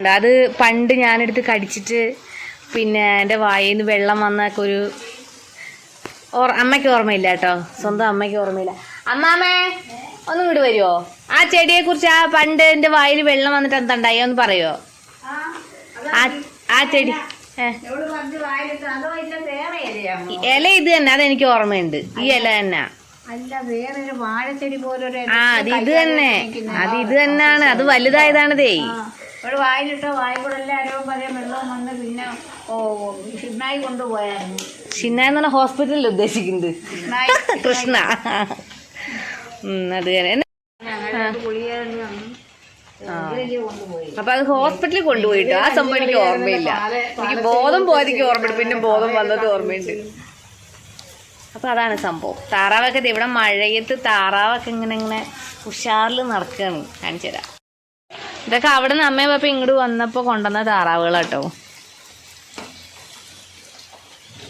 അത് പണ്ട് ഞാനെടുത്ത് കടിച്ചിട്ട് പിന്നെ എന്റെ വായിൽ നിന്ന് വെള്ളം വന്നൊക്കെ ഒരു ഓർ അമ്മയ്ക്ക് ഓർമ്മയില്ല കേട്ടോ. സ്വന്തം അമ്മയ്ക്ക് ഓർമ്മയില്ല. അമ്മാമേ ഒന്നും ഇങ്ങോട്ട് വരുമോ ആ ചെടിയെ കുറിച്ച് ആ പണ്ട് എന്റെ വായിൽ വെള്ളം വന്നിട്ട് എന്തുണ്ടായി ഒന്ന് പറയോ? ആ ആ ചെടി ഇല ഇത് തന്നെ അതെനിക്ക് ഓർമ്മയുണ്ട്. ഈ ഇല തന്നെ. ആ അത് ഇത് തന്നെ. അത് ഇത് തന്നെയാണ്. അത് വലുതായതാണതേ. ഇവിടെ വായിലിട്ട വായിക്കൂടെ കൂടെ എല്ലാവരും പറയാൻ വെള്ളവും വന്ന് പിന്നെ ഓ ഷിന്നായി കൊണ്ടുപോയായിരുന്നു. ഷിന്നായ എന്ന് പറഞ്ഞാൽ ഹോസ്പിറ്റലിൽ ഉദ്ദേശിക്കുന്നത്. കൃഷ്ണ. അത് ഞാൻ അപ്പൊ അത് ഹോസ്പിറ്റലിൽ കൊണ്ടുപോയിട്ട്? ആ സംഭവം എനിക്ക് ഓർമ്മയില്ല. എനിക്ക് ബോധം പോയതിക്ക് ഓർമ്മയുണ്ട്. പിന്നെ ബോധം വന്നത് ഓർമ്മയുണ്ട്. അപ്പൊ അതാണ് സംഭവം. താറാവൊക്കെ ഇവിടെ മഴയത്ത് താറാവൊക്കെ ഇങ്ങനെ ഇങ്ങനെ ഉഷാറിൽ നടക്കുകയാണ് കാണിച്ചു തരാം. ഇതൊക്കെ അവിടെ നിന്ന് അമ്മയും പപ്പ ഇങ്ങോട്ട് വന്നപ്പോൾ കൊണ്ടുവന്ന താറാവുകളാട്ടോ.